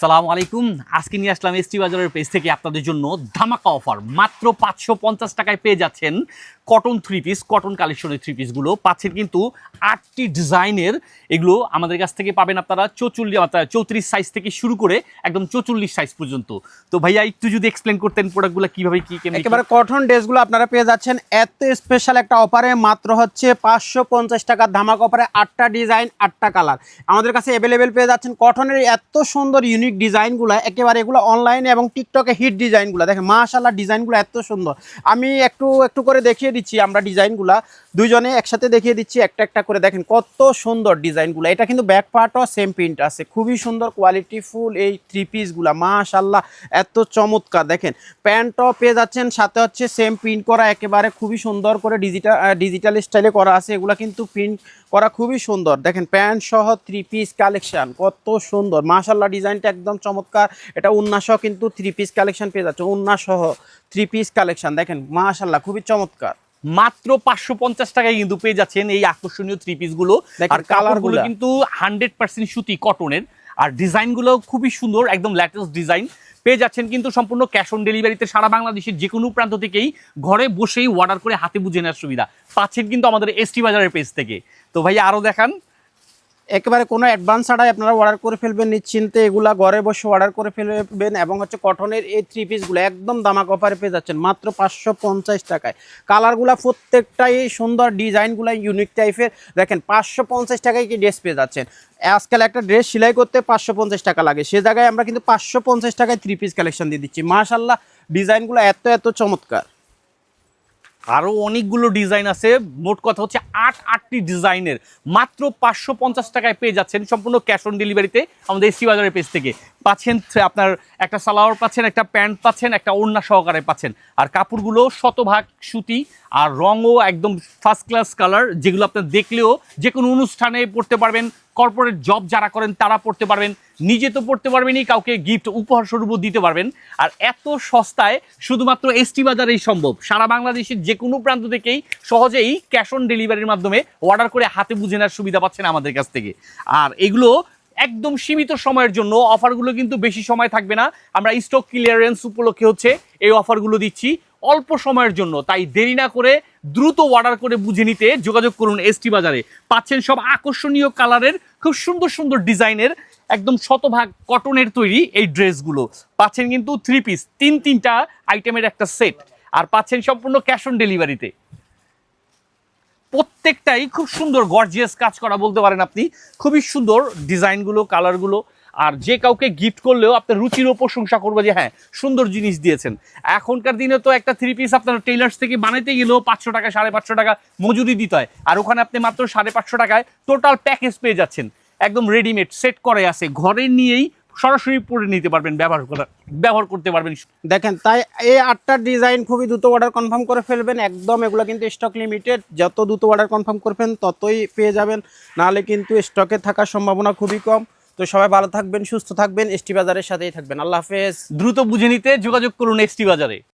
সালাম আলাইকুম। আজকে নিয়ে আসলাম এসটি বাজারের পেজ থেকে আপনাদের জন্য ধামাকা অফার মাত্র পাঁচশো পঞ্চাশ টাকায় পেয়ে যাচ্ছেন কটন থ্রি পিস কটন কালেকশনের থ্রি পিসগুলো পাচ্ছেন কিন্তু আটটি ডিজাইনের। এগুলো আমাদের কাছ থেকে পাবেন আপনারা চৌচল্লিশ চৌত্রিশ সাইজ থেকে শুরু করে একদম চৌচল্লিশ সাইজ পর্যন্ত। তো ভাইয়া, একটু যদি এক্সপ্লেন করতেন প্রোডাক্টগুলো কীভাবে কি একেবারে কটন ড্রেসগুলো আপনারা পেয়ে যাচ্ছেন। এত স্পেশাল একটা অফারে মাত্র হচ্ছে পাঁচশো পঞ্চাশ টাকার ধামাক অফারে আটটা ডিজাইন আটটা কালার আমাদের কাছে অ্যাভেলেবেল পেয়ে যাচ্ছেন কটনের এত সুন্দর ইউনিক ডিজাইনগুলো একেবারে এগুলো অনলাইনে এবং টিকটকে হিট ডিজাইনগুলো দেখেন মাশাল্লাহ ডিজাইনগুলো এত সুন্দর। আমি একটু একটু করে দেখিয়ে দিচ্ছি আমরা ডিজাইনগুলো। দুইজনে একসাথে দেখিয়ে দিচ্ছি, একটা একটা করে দেখেন কত সুন্দর ডিজাইনগুলো। এটা কিন্তু ব্যাক পার্টও সেম প্রিন্ট আছে। খুবই সুন্দর কোয়ালিটি ফুল এই থ্রি পিসগুলো মাশাল্লাহ এত চমৎকার। দেখেন, প্যান্টও পেয়ে যাচ্ছেন, সাথে হচ্ছে সেম প্রিন্ট করা, একেবারে খুবই সুন্দর করে ডিজিটাল ডিজিটাল স্টাইলে করা আছে। এগুলো কিন্তু প্রিন্ট করা খুবই সুন্দর। দেখেন, প্যান্ট সহ থ্রি পিস কালেকশন কত সুন্দর। মাশাল্লাহ ডিজাইনটা একদম চমৎকার। এটা উন্না সহ কিন্তু থ্রি পিস কালেকশন পেয়ে যাচ্ছে। উন্না সহ থ্রি পিস কালেকশন দেখেন মাশাল্লাহ খুবই চমৎকার। মাত্র পাঁচশো পঞ্চাশ টাকায় কিন্তু পেয়ে যাচ্ছেন এই আকর্ষণীয় থ্রি পিসগুলো। আর কালারগুলো কিন্তু হান্ড্রেড পার্সেন্ট সুতি কটনের আর ডিজাইনগুলো খুবই সুন্দর একদম লেটেস্ট ডিজাইন পেয়ে যাচ্ছেন কিন্তু সম্পূর্ণ ক্যাশ অন ডেলিভারিতে সারা বাংলাদেশের যে কোনো প্রান্ত থেকেই ঘরে বসেই অর্ডার করে হাতে বুঝে নেওয়ার সুবিধা। পাচ্ছেন কিন্তু আমাদের এসটি বাজারের পেজ থেকে। তো ভাই আরও দেখান। একেবারে কোনো অ্যাডভান্স ছাড়াই আপনারা অর্ডার করে ফেলবেন, নিশ্চিন্তে এগুলা ঘরে বসে অর্ডার করে ফেলবেন এবং হচ্ছে কটনের এই থ্রি পিসগুলো একদম দামাক অফারে পেয়ে যাচ্ছেন, মাত্র পাঁচশো পঞ্চাশ টাকায়। কালারগুলো প্রত্যেকটাই সুন্দর ডিজাইনগুলো ইউনিক টাইপের দেখেন, পাঁচশো পঞ্চাশ টাকায় কি ড্রেস পেয়ে যাচ্ছেন? আজকাল একটা ড্রেস সেলাই করতে পাঁচশো পঞ্চাশ টাকা লাগে, সে জায়গায় আমরা কিন্তু পাঁচশো পঞ্চাশ টাকায় থ্রি পিস কালেকশন দিয়ে দিচ্ছি। মাশাল্লাহ ডিজাইনগুলো এত এত চমৎকার। আরও অনেকগুলো ডিজাইন আছে। মোট কথা হচ্ছে আট, আটটি ডিজাইনের। মাত্র পাঁচশো পঞ্চাশ টাকায় পেয়ে যাচ্ছেন সম্পূর্ণ ক্যাশ অন ডেলিভারিতে আমাদের এসি বাজারের পেজ থেকে। পাচ্ছেন আপনার একটা সালোয়ার পাচ্ছেন, একটা প্যান্ট পাচ্ছেন, একটা ওড়না সহকারে পাচ্ছেন। আর কাপড়গুলো শতভাগ সুতি আর রঙও একদম ফার্স্ট ক্লাস কালার যেগুলো আপনার দেখলেও যে কোনো অনুষ্ঠানে পড়তে পারবেন কর্পোরেট জব যারা করেন, তারা পড়তে পারবেন। নিজে তো পড়তে পারবেনই, কাউকে গিফট উপহার স্বরূপও দিতে পারবেন। আর এত সস্তায় শুধুমাত্র এসটি বাজারেই সম্ভব। সারা বাংলাদেশের যে কোনো প্রান্ত থেকেই সহজেই ক্যাশ অন ডেলিভারির মাধ্যমে অর্ডার করে হাতে বুঝে নেওয়ার সুবিধা পাচ্ছেন আমাদের কাছ থেকে। আর এগুলো একদম সীমিত সময়ের জন্য অফারগুলো কিন্তু বেশি সময় থাকবে না। আমরা স্টক ক্লিয়ারেন্স উপলক্ষে হচ্ছে এই অফারগুলো দিচ্ছি। অল্প সময়ের জন্য। তাই দেরি না করে দ্রুত অর্ডার করে বুঝে নিতে যোগাযোগ করুন এসটি বাজারে। পাচ্ছেন সব আকর্ষণীয় কালারের, খুব সুন্দর সুন্দর ডিজাইনের, একদম শতভাগ কটনের তৈরি এই ড্রেসগুলো। পাচ্ছেন কিন্তু থ্রি পিস তিন তিনটা আইটেমের একটা সেট আর পাচ্ছেন সম্পূর্ণ ক্যাশ অন ডেলিভারিতে প্রত্যেকটাই খুব সুন্দর গর্জিয়াস কাজ করা বলতে পারেন আপনি। খুবই সুন্দর ডিজাইনগুলো কালারগুলো আর যে কাউকে গিফট করলেও আপনার রুচিরও প্রশংসা করবে যে হ্যাঁ সুন্দর জিনিস দিয়েছেন। এখনকার দিনে তো একটা থ্রি পিস আপনার টেইলার্স থেকে বানাইতে গেলেও পাঁচশো টাকা, সাড়ে পাঁচশো টাকা মজুরি দিতে হয়। আর ওখানে আপনি মাত্র সাড়ে পাঁচশো টাকায় টোটাল প্যাকেজ পেয়ে যাচ্ছেন। একদম রেডিমেড সেট করে আছে। ঘরে নিয়েই সরাসরি পরে নিতে পারবেন, ব্যবহার করা, ব্যবহার করতে পারবেন। দেখেন, তাই এই আটটা ডিজাইন খুবই দ্রুত অর্ডার কনফার্ম করে ফেলবেন। একদম এগুলো কিন্তু স্টক লিমিটেড যত দ্রুত অর্ডার কনফার্ম করবেন, ততই পেয়ে যাবেন। নাহলে কিন্তু স্টকে থাকার সম্ভাবনা খুবই কম। তো সবাই ভালো থাকবেন, সুস্থ থাকবেন এসটি বাজারের সাথেই থাকবেন। আল্লাহ হাফেজ। দ্রুত বুঝে নিতে যোগাযোগ করুন এসটি বাজারে।